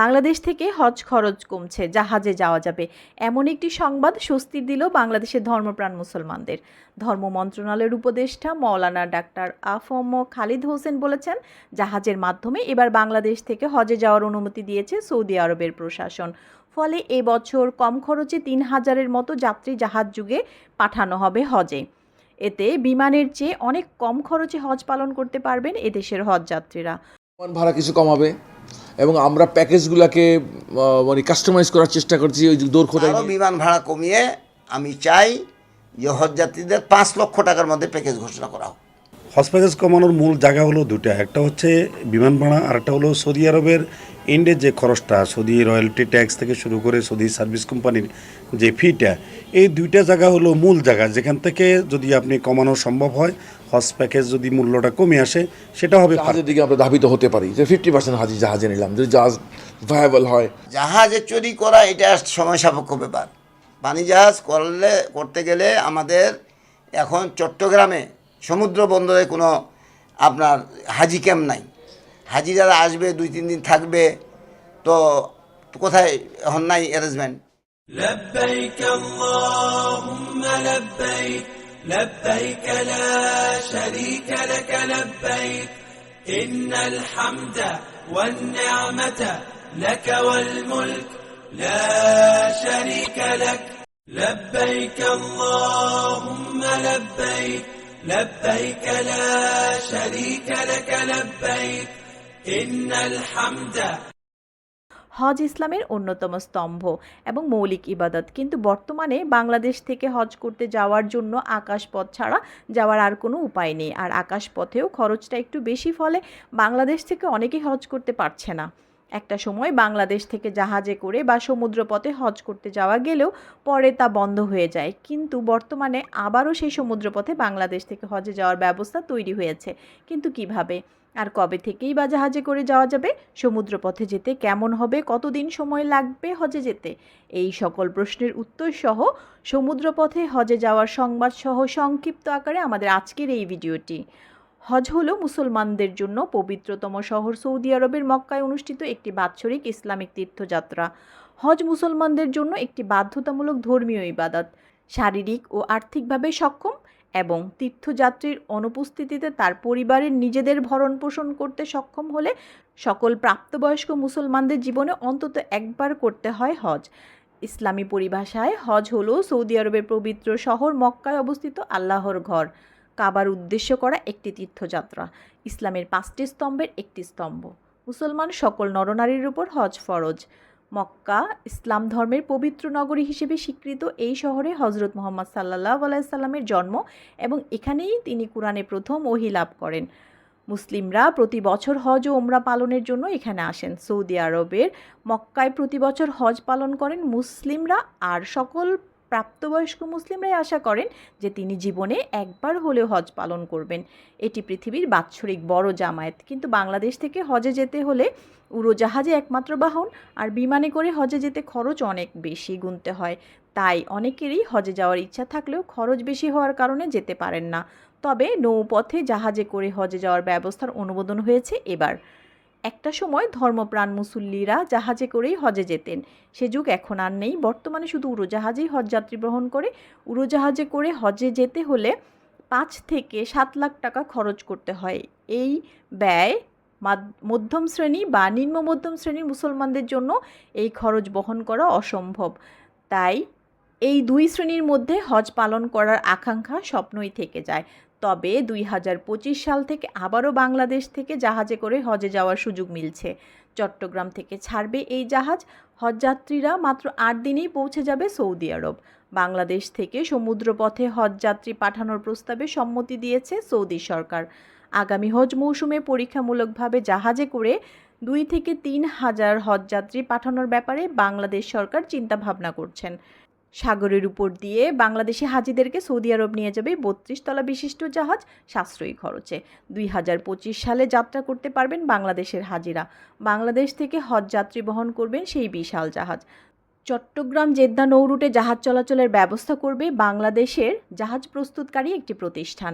বাংলাদেশ থেকে হজ খরচ কমছে, জাহাজে যাওয়া যাবে। এমন একটি সংবাদ স্বস্তি দিল বাংলাদেশের ধর্মপ্রাণ মুসলমানদের। ধর্ম মন্ত্রণালয়ের উপদেষ্টা মৌলানা ডাক্তার আফম খালিদ হোসেন বলেছেন, জাহাজের মাধ্যমে এবার বাংলাদেশ থেকে হজে যাওয়ার অনুমতি দিয়েছে সৌদি আরবের প্রশাসন। ফলে এবছর কম খরচে তিন হাজারের মতো যাত্রী জাহাজ যুগে পাঠানো হবে হজে। এতে বিমানের চেয়ে অনেক কম খরচে হজ পালন করতে পারবেন এদেশের হজ যাত্রীরা। ভাড়া কিছু কমাবে। এবং আমরা প্যাকেজগুলোকে মানে কাস্টমাইজ করার চেষ্টা করছি ওই যে দৌড় খোদাই বিমান ভাড়া কমিয়ে আমি চাই যে হজযাত্রীদের পাঁচ লক্ষ টাকার মধ্যে প্যাকেজ ঘোষণা করা হোক। হজ প্যাকেজ কমানোর মূল জায়গা হলো দুটা একটা হচ্ছে বিমান ভাড়া আর একটা হলো সৌদি আরবের ইন্ডের যে খরচটা সৌদি রয়্যালটি ট্যাক্স থেকে শুরু করে সৌদি সার্ভিস কোম্পানির যে ফিটা এই দুইটা জায়গা হলো মূল জায়গা। যেখান থেকে যদি আপনি কমানো সম্ভব হয় হজ প্যাকেজ যদি মূল্যটা কমে আসে সেটা হবে জাহাজের দিকে আমরা ধাবিত হতে পারি যে ফিফটি পার্সেন্ট হাজি জাহাজে নিলাম যদি জাহাজ ভায়াবল হয় জাহাজে চুরি করা এটা সময় সাপেক্ষ ব্যাপার পানি জাহাজ করলে করতে গেলে আমাদের এখন চট্টগ্রামে সমুদ্র বন্দরে কোনো আপনার হাজি ক্যাম্প নাই হাজি যারা আসবে দুই তিন দিন থাকবে তো কোথায় এখন নাই অ্যারেঞ্জমেন্ট لبيك اللهم لبيك لبيك لا شريك لك لبيك إن الحمد والنعمة لك والملك لا شريك لك. لبيك اللهم لبيك لبيك لا شريك لك لبيك إن الحمد হজ ইসলামের অন্যতম স্তম্ভ এবং মৌলিক ইবাদত। কিন্তু বর্তমানে বাংলাদেশ থেকে হজ করতে যাওয়ার জন্য আকাশপথ ছাড়া যাওয়ার আর কোনো উপায় নেই। আর আকাশপথেও খরচটা একটু বেশি, ফলে বাংলাদেশ থেকে অনেকেই হজ করতে পারছে না। একটা সময় বাংলাদেশ থেকে জাহাজে করে বা সমুদ্রপথে হজ করতে যাওয়া গেলেও পরে তা বন্ধ হয়ে যায়। কিন্তু বর্তমানে আবারও সেই সমুদ্রপথে বাংলাদেশ থেকে হজে যাওয়ার ব্যবস্থা তৈরি হয়েছে। কিন্তু কীভাবে? আর কবে থেকেই বা জাহাজে করে যাওয়া যাবে? সমুদ্রপথে যেতে কেমন হবে? কতদিন সময় লাগবে হজে যেতে? এই সকল প্রশ্নের উত্তর সহ সমুদ্রপথে হজে যাওয়ার সংবাদ সহ সংক্ষিপ্ত আকারে আমাদের আজকের এই ভিডিওটি। হজ হল মুসলমানদের জন্য পবিত্রতম শহর সৌদি আরবের মক্কায় অনুষ্ঠিত একটি বাৎসরিক ইসলামিক তীর্থযাত্রা। হজ মুসলমানদের জন্য একটি বাধ্যতামূলক ধর্মীয় ইবাদত। শারীরিক ও আর্থিকভাবে সক্ষম এবং তীর্থযাত্রীর অনুপস্থিতিতে তার পরিবারের নিজেদের ভরণ পোষণ করতে সক্ষম হলে সকল প্রাপ্তবয়স্ক মুসলমানদের জীবনে অন্তত একবার করতে হয় হজ। ইসলামী পরিভাষায় হজ হলো সৌদি আরবের পবিত্র শহর মক্কায় অবস্থিত আল্লাহর ঘর। কাবার উদ্দেশ্য করা একটি তীর্থযাত্রা, ইসলামের পাঁচটি স্তম্ভের একটি স্তম্ভ। মুসলমান সকল নরনারীর উপর হজ ফরজ। মক্কা ইসলাম ধর্মের পবিত্র নগরী হিসেবে স্বীকৃত এই শহরে হজরত মোহাম্মদ সাল্লাহ আলাইসাল্লামের জন্ম এবং এখানেই তিনি কোরআনে প্রথম ওহি লাভ করেন। মুসলিমরা প্রতি বছর হজ ও ওমরা পালনের জন্য এখানে আসেন। সৌদি আরবের মক্কায় প্রতি বছর হজ পালন করেন মুসলিমরা আর সকল প্রাপ্তবয়স্ক মুসলিমরাই আশা করেন যে তিনি জীবনে একবার হলেও হজ পালন করবেন। এটি পৃথিবীর বাৎসরিক বড় জামায়াত। কিন্তু বাংলাদেশ থেকে হজে যেতে হলে উড়োজাহাজে একমাত্র বাহন আর বিমানে করে হজে যেতে খরচ অনেক বেশি গুনতে হয়। তাই অনেকেরই হজে যাওয়ার ইচ্ছা থাকলেও খরচ বেশি হওয়ার কারণে যেতে পারেন না। তবে নৌপথে জাহাজে করে হজে যাওয়ার ব্যবস্থার অনুমোদন হয়েছে এবার। একটা সময় ধর্মপ্রাণ মুসল্লিরা জাহাজে করেই হজে যেতেন। সে যুগ এখন আর নেই। বর্তমানে শুধু উড়োজাহাজেই হজযাত্রী বহন করে। উড়োজাহাজে করে হজে যেতে হলে পাঁচ থেকে সাত লাখ টাকা খরচ করতে হয়। এই ব্যয় মধ্যম শ্রেণি বা নিম্ন মধ্যম শ্রেণির মুসলমানদের জন্য এই খরচ বহন করা অসম্ভব। তাই এই দুই শ্রেণির মধ্যে হজ পালন করার আকাঙ্ক্ষা স্বপ্নই থেকে যায়। তবে দুই হাজার পঁচিশ সাল থেকে আবারও বাংলাদেশ থেকে জাহাজে করে হজে যাওয়ার সুযোগ মিলছে। চট্টগ্রাম থেকে ছাড়বে এই জাহাজ, হজযাত্রীরা মাত্র আট দিনেই পৌঁছে যাবে সৌদি আরব। বাংলাদেশ থেকে সমুদ্রপথে হজযাত্রী পাঠানোর প্রস্তাবে সম্মতি দিয়েছে সৌদি সরকার। আগামী হজ মৌসুমে পরীক্ষামূলকভাবে জাহাজে করে দুই থেকে তিন হাজার হজযাত্রী পাঠানোর ব্যাপারে বাংলাদেশ সরকার চিন্তাভাবনা করছেন। সাগরের উপর দিয়ে বাংলাদেশি হাজিদেরকে সৌদি আরব নিয়ে যাবে বত্রিশ তলা বিশিষ্ট জাহাজ সাশ্রয়ী খরচে। দুই হাজার পঁচিশ সালে যাত্রা করতে পারবেন বাংলাদেশের হাজিরা। বাংলাদেশ থেকে হজ যাত্রী বহন করবেন সেই বিশাল জাহাজ। চট্টগ্রাম জেদ্দা নৌরুটে জাহাজ চলাচলের ব্যবস্থা করবে বাংলাদেশের জাহাজ প্রস্তুতকারী একটি প্রতিষ্ঠান।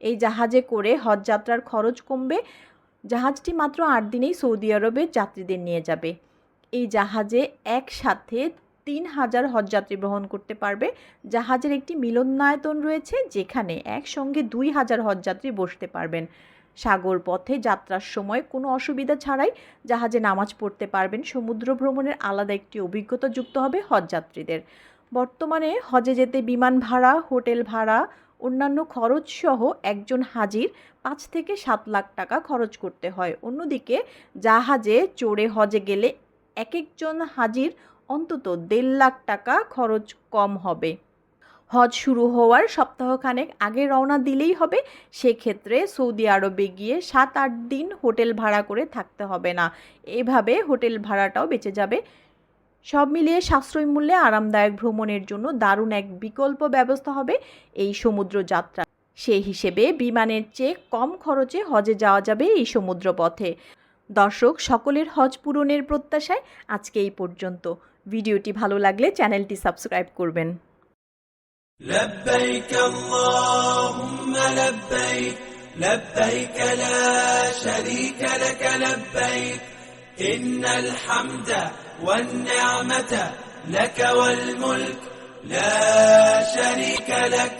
এই জাহাজে করে হজ যাত্রার খরচ কমবে। জাহাজটি মাত্র আট দিনেই সৌদি আরবে যাত্রীদের নিয়ে যাবে। এই জাহাজে একসাথে তিন হাজার হজযাত্রী বহন করতে পারবে। জাহাজের একটি মিলনায়তন রয়েছে, যেখানে একসঙ্গে দুই হাজার হজযাত্রী বসতে পারবেন। সাগর পথে যাত্রার সময় কোনো অসুবিধা ছাড়াই জাহাজে নামাজ পড়তে পারবেন। সমুদ্র ভ্রমণের আলাদা একটি অভিজ্ঞতা যুক্ত হবে হজযাত্রীদের। বর্তমানে হজে যেতে বিমান ভাড়া, হোটেল ভাড়া, অন্যান্য খরচ সহ একজন হাজির পাঁচ থেকে সাত লাখ টাকা খরচ করতে হয়। অন্যদিকে জাহাজে চড়ে হজে গেলে এক একজন হাজির অন্তত দেড় লাখ টাকা খরচ কম হবে। হজ শুরু হওয়ার সপ্তাহখানেক আগে রওনা দিলেই হবে, সেক্ষেত্রে সৌদি আরবে গিয়ে সাত আট দিন হোটেল ভাড়া করে থাকতে হবে না। এভাবে হোটেল ভাড়াটাও বেঁচে যাবে। সব মিলিয়ে সাশ্রয় মূল্যে আরামদায়ক ভ্রমণের জন্য দারুণ এক বিকল্প ব্যবস্থা হবে এই সমুদ্র যাত্রা। সেই হিসেবে বিমানের চেয়ে কম খরচে হজে যাওয়া যাবে এই সমুদ্র পথে দর্শক, সকলের হজ পূরণের প্রত্যাশায় আজকে এই পর্যন্ত। ভিডিওটি ভালো লাগলে চ্যানেলটি সাবস্ক্রাইব করবেন لبيك اللهم لبيك لبيك لا شريك لك لبيك إن الحمد والنعمة لك والملك لا شريك لك